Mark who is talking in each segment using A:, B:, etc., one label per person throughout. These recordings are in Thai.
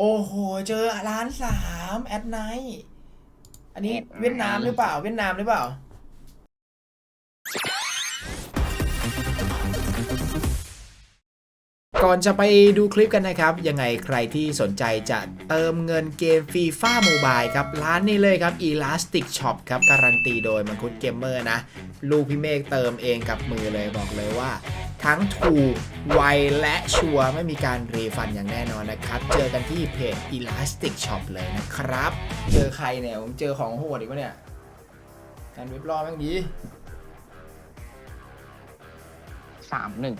A: โอ้โห เจอร้านสามแอดไนท์อันนี้
B: At night
A: เวียดนามหรือเปล่า เวียดนามหรือเปล่า ก่อนจะไปดูคลิปกันนะครับ ยังไงใครที่สนใจจะเติมเงินเกมฟีฟ่าโมบายครับ ร้านนี้เลยครับ Elastic Shop ครับ การันตีโดยมังคุดเกมเมอร์นะ ลูกพี่เมฆเติมเองกับมือเลยบอกเลยว่า ทั้งถูกไวและชัวร์ไม่มีการรีฟันอย่างแน่นอนนะครับ เจอกันที่เพจ Elastic Shop เลยนะครับ เจอใครเนี่ย ผมเจอของโหดอีกวะเนี่ยการเว็บรอแม่งดี
B: สามหนึ่ง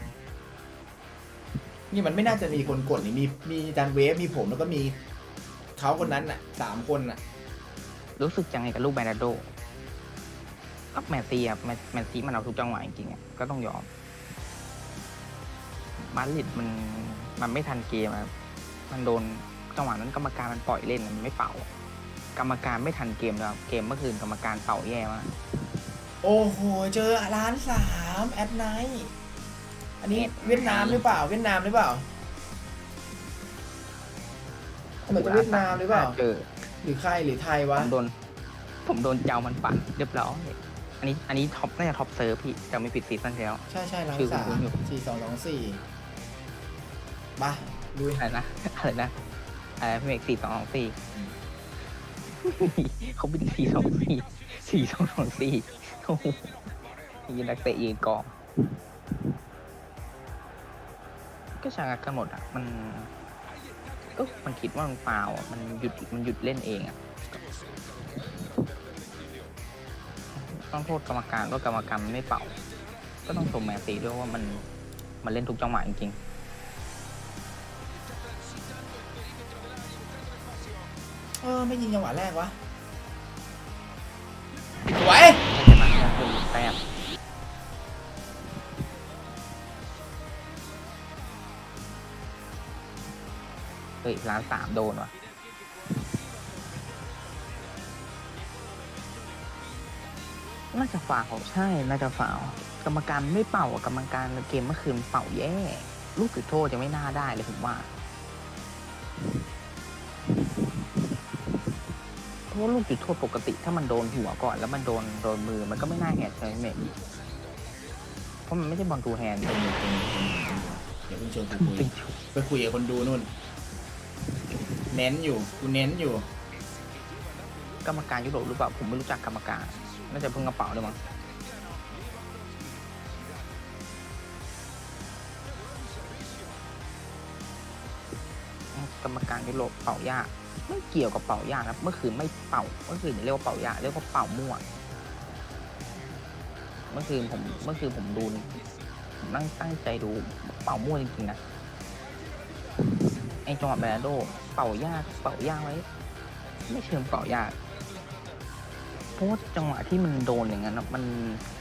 A: นี่มันไม่น่าจะมีคนกดนี่มีมีจานเวฟมีผมแล้วก็มีเขาคนนั้นน่ะสามคนน่ะ
B: รู้สึกยังไงกับลูกแบรนาโดก็แมนซีอะแมนแมนซีมันเอาทุกจังหวะจริงๆอะก็ต้องยอม มาดริดมันมันไม่ทันเกมอะมันโดนจังหวะนั้นกรรมการมันปล่อยเล่นมันไม่เป่า กรรมการไม่ทันเกมแล้วเกมเมื่อคืนกรรมการเป่าแย่มาก
A: โอ้โห เจอร้านสามแอดไนท์อันนี้
B: At night
A: เวียดนามหรือเปล่า เวียดนามหรือเปล่าเหมือนจะเวียดนามหรือเปล่า
B: เจอ
A: หรือใครหรือไทย
B: ผ
A: วะ
B: มโดน ผมโดนเจ้ามันปั่นเรียบร้อยอันนี้อันนี้ท็อปน่าจะท็อปเซิร์ฟพี่จะไม่ผิดซีซั่นที่แล้ว
A: ใช่ใช่ร้าน
B: ชื่อ
A: สาม
B: คุ้นๆอยู่
A: สี่สองสองสี่ มาลุย
B: อะไรนะอะไรนะอะไรพี่เมกสี่สองสองสี่เขาบินสี่สองสี่สี่สองสองสี่โอ้โหยิงนักเตะยืนกอง ก็ชะงักกันหมดอะ มันก็มันคิดว่ามันเปล่าอะมันหยุดมันหยุดเล่นเองอะต้องโทษกรรมการว่ากรรมการมันไม่เป่า ก็ต้องชมแมนซีด้วยว่ามันมันเล่นทุกจังหวะจริงๆ
A: ออไม่ยิงจังหวะแรกวะสวย
B: ถ้าชนะก็คือแต้มเฮ้ยร้านสามโดนว่ะน่าจะฝาวใช่ น่าจะฝาวกรรมการไม่เป่าอะกรรมการเกมเมื่อคืนเป่าแย่ ลูกจุดโทษจะไม่น่าได้เลยผมว่า ว่าลูกจุดโทษปกติถ้ามันโดนหัวก่อนแล้วมันโดนโดนมือมันก็ไม่น่าแหกใช่ไหมเพราะมันไม่ใช่บอลทูแฮนด์
A: เดี๋ยวเพิ่งชวนกูคุยไปคุยกับคนดูนู่น เน้นอยู่กูเน้นอยู่
B: กรรมการยุโรปหรือเปล่าผมไม่รู้จักกรรมการน่าจะเพิ่งกระเป๋าเลยมั้งกรรมการยุโรปเป่ายาก ไม่เกี่ยวกับเป่ายากนะเมื่อคืนไม่เป่าเมื่อคืนอย่าเรียกว่าเป่ายากเรียกว่าเป่ามั่วเมื่อคืนผมเมื่อคืนผมดูผมนั่งตั้งใจดูเป่ามั่วจริงๆนะไอจังหวะแบรโด เป่ายากเป่ายากไว้ ไม่เชิงเป่ายากเพราะจังหวะที่มันโดนอย่างนั้นน่ะมัน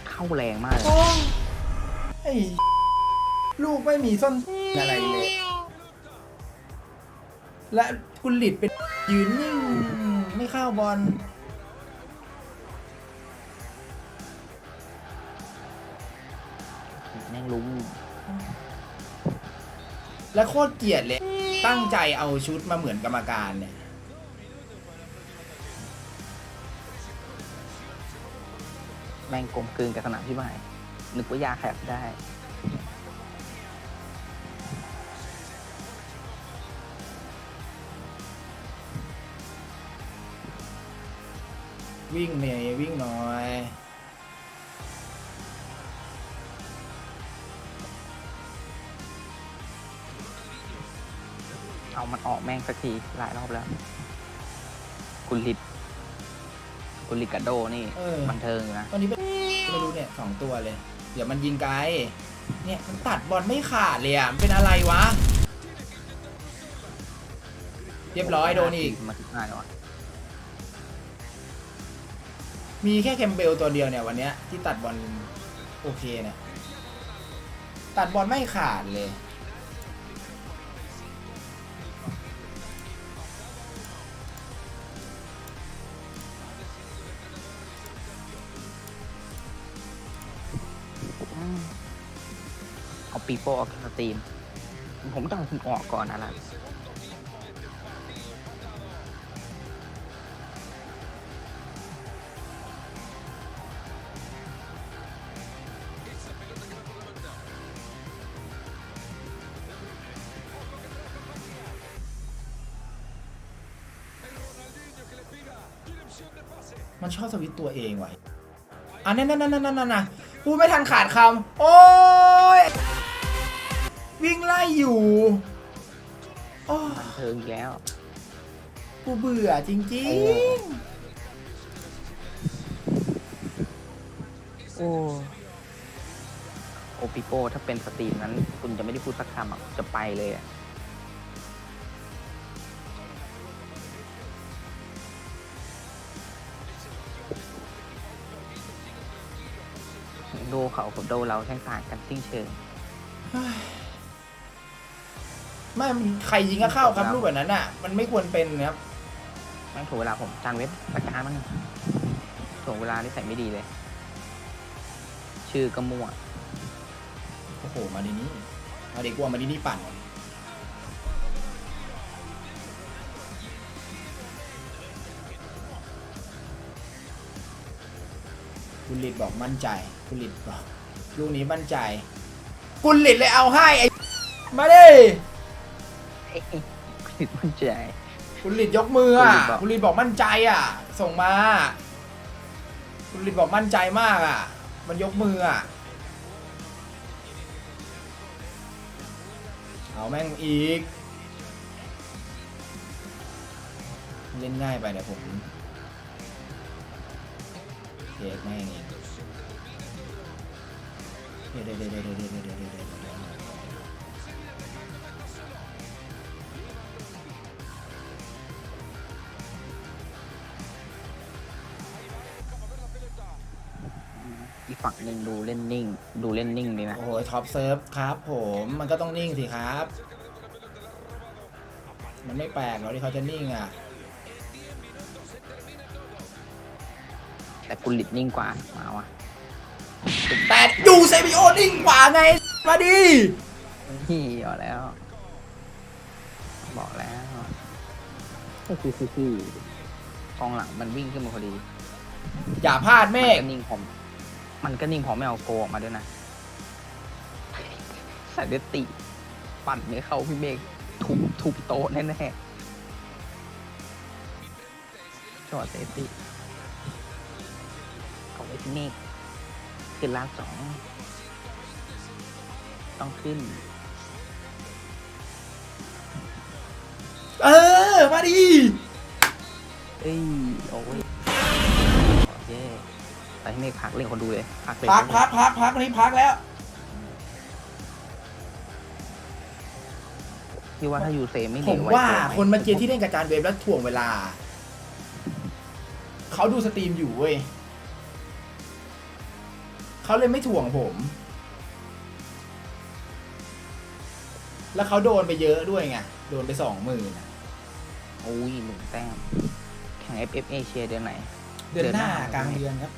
B: เข้าแรงมากเลย
A: โอ้ยไอ้ลูกไม่มีส้นอะไรเลย และกุลิตเป็น ยืนนิ่ง ไม่เข้าบอล
B: แม่งลุ้ม
A: และโคตรเกลียดเลย ตั้งใจเอาชุดมาเหมือนกรรมการเนี่ย
B: แม่งกลมกลืนกับสนามที่บ้านนึกว่ายาแคบได้
A: วิ่งเนี่ยวิ่งหน่อย
B: เอามันออกแม่งสักทีหลายรอบแล้วกุลิตกุลิตกับโดนี่
A: เออ
B: บันเทิงอยู่นะ
A: ตอนนี้ไม่รู้เนี่ยสองตัวเลย เดี๋ยวมันยิงไกลเนี่ยมันตัดบอลไม่ขาดเลยอะมันเป็นอะไรวะ เรียบร้อยโดนอีก
B: มาถึงห้าแล้วอะ
A: มีแค่แคมเบลตัวเดียวเนี่ยวันเนี้ยที่ตัดบอลโอเคเนี่ย ตัดบอลไม่ขาดเลย
B: อืมเอาปีโป้ออกจากสตรีม ผมต้องเอาคุณออกก่อนนะล่ะ
A: มันชอบสวิตช์ตัวเองไว้อะนั่นนั่นนั่นนั่นนั่นนะพูดไม่ทันขาดคำโอ้ยวิ่งไล่อยู่โอ้ย
B: บันเทิงอีกแล้ว
A: กูเบื่อจริง
B: โอ้โอปิโป้ถ้าเป็นสตรีมนั้น คุณจะไม่ได้พูดสักคำอะจะไปเลยอะ โดเขากับโดเราแตกต่างกันสิ้นเชิง
A: ๆไม่มันใครยิงก็เข้าครับลูกแบบนั้นอะ มันไม่ควรเป็นนะครับ
B: นั่งถูกเวลาผมจานเว็บประการมันถูกเวลาที่ใส่ไม่ดีเลย ชื่อก็มั่ว
A: โอ้โห มาดีนี่มาดีกว่ามาดีนี่ปั่น คุณลิดบอกมั่นใจ คุณลิดบอกลูกนี้มั่นใจคุณลิดเลยเอาให้ไอ้มาดิ
B: ผิดมั่นใจ
A: คุณลิดยกมืออะ
B: คุ
A: คุณ
B: ณลิ
A: ลิด
B: ด
A: บบอ
B: อกก
A: มั่นใจอะ ส่งมาคุณลิดบอกมั่นใจมากอะ มันยกมืออะ เอาแม่งอีก เล่นง่ายไปเดี๋ยวผมเด็กแม่งอีก เดี๋ยวเดี๋ยวเดี๋ยวเดี๋ยวเดี๋ยวเดี๋ยวเดี๋ยวเดี๋ยว
B: อีกฝั่งหนึ่งดูเล่นนิ่ง ดูเล่นนิ่งดีนะ
A: โอ้โหท็อปเซิร์ฟครับ ผมมันก็ต้องนิ่งสิครับ มันไม่แปลกหรอกที่เขาจะนิ่งอะ
B: แต่กุลิตนิ่งกว่ามาว่ะ
A: แต่ยูเซบิโอนิ่งกว่าไง มาดิ
B: นี่บอกแล้ว บอกแล้วกองหลังมันวิ่งขึ้นมาพอดี
A: อย่าพลาดเม
B: มัน
A: ฆ
B: ก็นิ่งผมมันก็นิ่งพอไม่เอาโกออกมาด้วยนะใส่เดยวติ ปั่นไม่เข้าพี่เมฆทุบทุบโต๊ะแน่ๆจอดเซฟติเอาไว้พี่เมฆ ขึ้นล้านสอง ต้องขึ้น
A: เออ มาดิ
B: เอ้ย โอ้ยโอเคไปให้เมฆพักเล่นคนดูเลย พักเลย
A: พักพักพักพักนี่พักแล้ว
B: พี่ว่าถ้ายูเซไม่เห
A: ผ
B: นีย
A: ม
B: วไว้
A: ว่า
B: ก่ไห
A: คนเมื่อกี้ที่เล่นกับจานเวฟแล้วถ่วงเวลา เขาดูสตรีมอยู่เว้ย เขาเลยไม่ถ่วงผม แล้วเขาโดนไปเยอะด้วยไง โดนไปสองหมื่น
B: โอ้ยหนึ่งแต้มแข่ง FF เอเชียเดือนไหน
A: เดือนหน้า
B: เดือนหน้าก
A: ลางเดือนครับ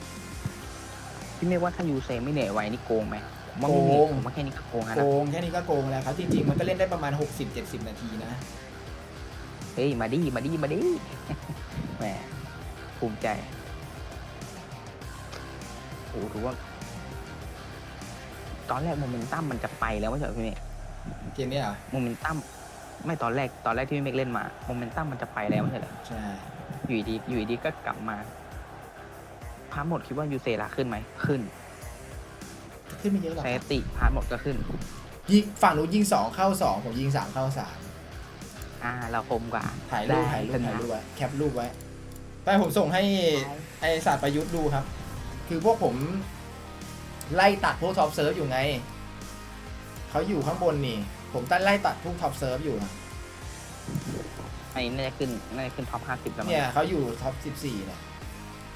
B: พี่เมฆว่าถ้ายูเซไม่เหนื่อยไว้นี่โกงไหมผมว่า
A: โก
B: ไม่เหนื่อย
A: ง
B: ผมว่าแค่นี้ก็โกงแล้ว
A: โก
B: นะ
A: งแค่นี้ก็โกงแล้วครับ จริงๆ มันก็เล่นได้ประมาณ 60-70 นาทีนะ
B: เฮ้ย มาดิ มาดิ มาดิแหมภูมิใจโอ้รู้ว่า ตอนแรกโมเมนตัมมันจะไปแล้วไม่ใช่เหรอพี่เมฆ
A: เกมเนี้ยเหรอ
B: โมเมนตัมไม่ตอนแรกตอนแรกที่พี่เมฆเล่นมาโมเมนตัมมันจะไปแล้วไม่ใช่เหรอ
A: ใช่
B: อยู่ดีๆอยู่ดีๆก็กลับมาพาร์ทหมดคิดว่ายูเซลาขึ้นไหมขึ้น
A: ขึ้นไม่เยอะหรอก
B: เซ
A: ครับ
B: ติพาร์ทหมดก็ขึ้น
A: ยิงฝั่งนู้นยิง2เข้า2ผมยิง3เข้า
B: อ่า เราคมกว่า
A: 3ถ่ายรูป
B: ได้
A: ถ่ายรูป
B: เป็น
A: ถ่าย
B: ไง
A: รูปไว้แคปรูปไว้ไปผมส่งให้ไอศาสตร์ประยุทธ์ดูครับ คือพวกผม ไล่ตัดพวกท็อปเซิร์ฟอยู่ไง เขาอยู่ข้างบนนี่ ผมตั้งไล่ตัดพวกท็อปเซิร์ฟอยู่ครับ
B: อันนี้น่าจะขึ้นน่าจะขึ้นท็อปห้าสิบแล้วมั้ง
A: เนี่ยเขาอยู่ท็อป14เนี่ย